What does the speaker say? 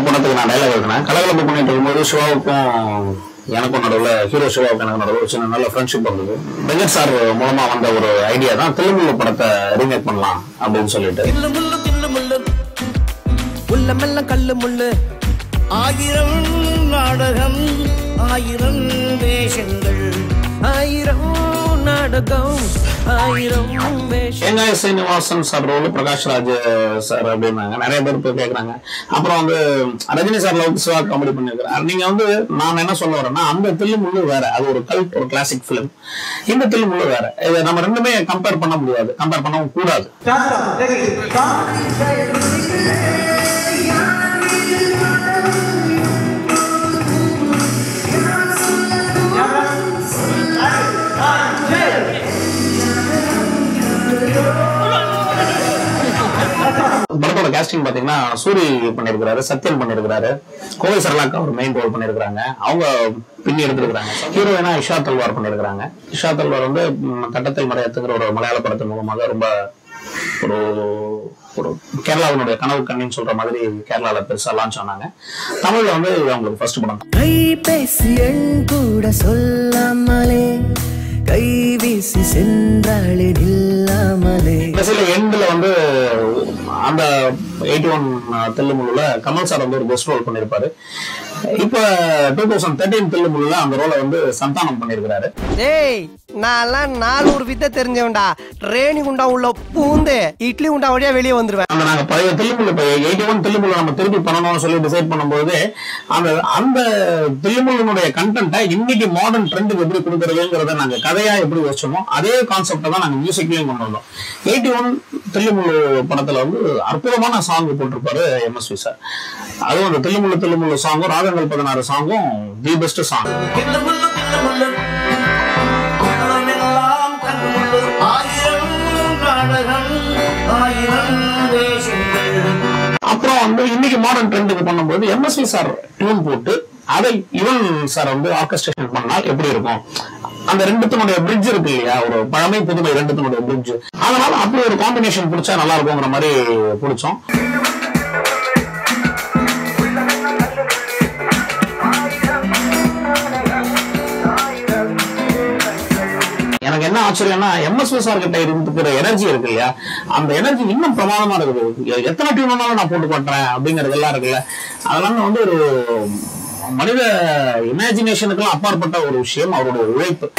கலகலப்பு பணத்துக்கு நான் டைலாக் எழுதினேன் கலகலப்பு பண்ணிட்டு இருக்கும்போது சிவாவுக்கும் எனக்கும் நடுவில் ஹீரோ சிவாவுக்கு எனக்கு நடுவில் ஒரு சின்ன நல்ல ஃப்ரெண்ட்ஷிப் இருந்தது. வெங்கட் சார் மூலமா வந்த ஒரு ஐடியா தான் தெலுங்குல படத்தை ரீமேக் பண்ணலாம் அப்படின்னு சொல்லிட்டு. உள்ளமெல்லாம் கல்லு முள்ளு. ஆயிரம் நாடகம் ஆயிரம் வேஷங்கள் ஆயிரம் நாடகம். ஆயிரம் Srinivasan sir role Prakash Raj sir அப்படின்னாங்க. நிறைய பேர் இப்போ கேட்குறாங்க அப்புறம் வந்து ரஜினி சார் லவுக்கு சிவா காமெடி பண்ணியிருக்கிறார் நீங்க வந்து நான் என்ன சொல்ல வரேன்னா அந்த தில்லு முள்ளு வேற. அது ஒரு கல்ட் ஒரு கிளாசிக் ஃபிலிம் இந்த தில்லு முள்ளு வேற. இதை நம்ம ரெண்டுமே கம்பேர் பண்ண முடியாது. கம்பேர் பண்ணவும் கூடாது. படத்தோட கேஸ்டிங் பாத்தீங்கன்னா சூரி பண்ணிருக்காரு சத்யன் பண்ணிருக்காரு கோவை சரலாக்கா ஒரு மெயின் ரோல் பண்ணிருக்காங்க அவங்க பின்னி எடுத்திருக்காங்க ஹீரோயினா இஷா தல்வார் பண்ணிருக்காங்க இஷா தல்வார் வந்து ம், தட்டத்தில் மறையத்துங்கிற ஒரு மலையாள படத்தின் மூலமாக ரொம்ப ஒரு ஒரு கேரளாவினுடைய கனவு கண்ணின்னு சொல்ற மாதிரி கேரளால பெருசா லான்ச் ஆனாங்க. தமிழ்ல வந்து அவங்களுக்கு ஃபர்ஸ்ட் படம். கைபேசி கூட சொல்லாமலே கை வீசி சென்றாளே நில்லாமலே கடைசியில எண்ட்ல வந்து அந்த எயிட்டி ஒன் தில்லுமுள்ள கமல் சார் வந்து ஒரு பெஸ்ட் ரோல் பண்ணிருப்பாரு. இப்ப டூ தௌசண்ட் தேர்ட்டீன் தில்லுமுள்ள அந்த ரோலை வந்து சந்தானம் பண்ணிருக்காரு டேய் நான்லாம் நானூறு வித்தை தெரிஞ்சவன்டா. ரேணி குண்டா உள்ள பூந்து இட்லி குண்டா வழியா வெளியே வந்துருவேன். அந்த நாங்க பழைய தில்லுமுள்ள எயிட்டி ஒன் தில்லுமுள்ள நம்ம திருப்பி பண்ணணும்னு சொல்லி டிசைட் பண்ணும்போது அந்த அந்த தில்லுமுள்ளனுடைய கண்டென்ட்டை இன்னைக்கு மாடர்ன் ட்ரெண்டுக்கு எப்படி கொடுக்கறதுங்கிறத நாங்க கதையா எப்படி வச்சோமோ அதே கான்செப்டை தான் நாங்க மியூசிக்லயும் கொண்டு வந்தோம். எயிட்டி ஒன் தில்லுமுள்ளு படத்துல வந்து அற்புதமான சாங் போட்டிருப்பாரு எம்எஸ்வி சார் அதுவும் அந்த தில்லுமுள்ளு தில்லுமுள்ளு சாங்கும் ராகங்கள் பதினாறு சாங்கும் தி பெஸ்ட் சாங் அப்புறம் வந்து இன்னைக்கு மாடர்ன் ட்ரெண்டுக்கு பண்ணும்போது எம்எஸ்வி சார் டியூன் போட்டு அதை யுவன் சார் வந்து ஆர்கஸ்ட்ரேஷன் பண்ணால் எப்படி இருக்கும்? அந்த ரெண்டுத்தினுடைய பிரிட்ஜ் இருக்கு இல்லையா? ஒரு பழமை புதுமை ரெண்டுத்தினுடைய பிரிட்ஜ் அதனால அப்படி ஒரு காம்பினேஷன் பிடிச்சா நல்லா இருக்குங்கிற மாதிரி பிடிச்சோம். எனக்கு என்ன ஆச்சரியம்னா எம்எஸ்வி சார் கிட்ட இருக்கிற எனர்ஜி இருக்கு இல்லையா? அந்த எனர்ஜி இன்னும் பிரமாதமா இருக்குது. எத்தனை டியூன் நான் போட்டு பண்றேன் அப்படிங்கறது எல்லாம் இருக்குல்ல. அதெல்லாம் வந்து ஒரு மனித இமேஜினேஷனுக்கெல்லாம் அப்பாற்பட்ட ஒரு விஷயம் அவருடைய உழைப்பு.